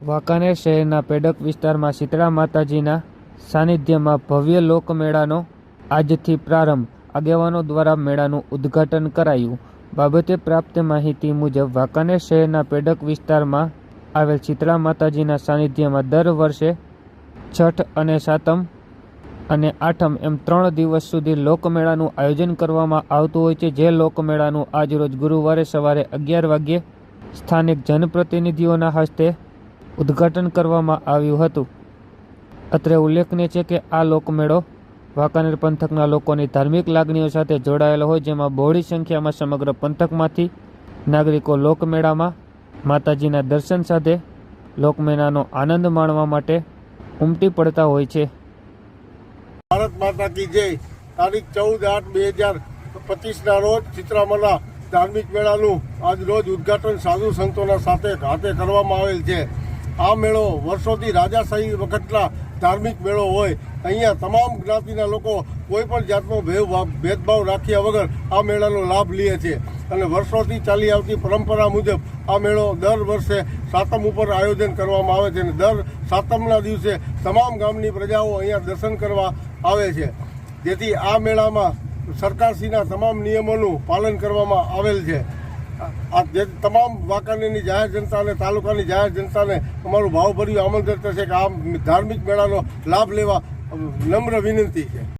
વાંકાનેર શહેરના પેડક વિસ્તારમાં શીતળા માતાજીના સાનિધ્યમાં ભવ્ય લોકમેળાનો આજથી પ્રારંભ. આગેવાનો દ્વારા મેળાનું ઉદ્ઘાટન કરાયું. બાબતે પ્રાપ્ત માહિતી મુજબ વાંકાનેર શહેરના પેડક વિસ્તારમાં આવેલ શીતળા માતાજીના સાનિધ્યમાં દર વર્ષે છઠ અને સાતમ અને આઠમ એમ ત્રણ દિવસ સુધી લોકમેળાનું આયોજન કરવામાં આવતું હોય છે, જે લોકમેળાનું આજરોજ ગુરુવારે સવારે અગિયાર વાગ્યે સ્થાનિક જનપ્રતિનિધિઓના હસ્તે ઉદ્ઘાટન કરવામાં આવ્યું હતું. અત્રે ઉલ્લેખનીય છે કે આ લોકમેળો વાંકાનેર પંથકના લોકોની ધાર્મિક લાગણીઓ સાથે જોડાયેલો હોય, જેમાં બહોળી સંખ્યામાં સમગ્ર પંથકમાંથી નાગરિકો લોકમેળામાં માતાજીના દર્શન સાથે લોકમેળાનો આનંદ માણવા માટે ઉમટી પડતા હોય છે. ભારત માતા કી જય, તારીખ ચૌદ આઠ બે હજાર પચીસના રોજ ચિત્રામાના ધાર્મિક મેળાનું આજ રોજ ઉદ્ઘાટન સાધુ સંતોના સાથે હાથે કરવામાં આવેલ છે. આ મેળો વર્ષોથી રાજાશાહી વખતના ધાર્મિક મેળો હોય. અહીંયા તમામ જ્ઞાતિના લોકો કોઈ પણ જાતનો ભેદભાવ રાખ્યા વગર આ મેળાનો લાભ લે છે. અને વર્ષોથી ચાલી આવતી પરંપરા મુજબ આ મેળો દર વર્ષે સાતમ ઉપર આયોજન કરવામાં આવે છે અને દર સાતમના દિવસે તમામ ગામની પ્રજાઓ અહીંયા દર્શન કરવા આવે છે. જેથી આ મેળામાં સરકારશ્રીના તમામ નિયમોનું પાલન કરવામાં આવેલ છે. આ જે તમામ વાંકાનેરની જાહેર જનતાને તાલુકાની જાહેર જનતાને અમારું ભાવભર્યું આમંત્રણ છે કે આ ધાર્મિક મેળાનો લાભ લેવા નમ્ર વિનંતી છે.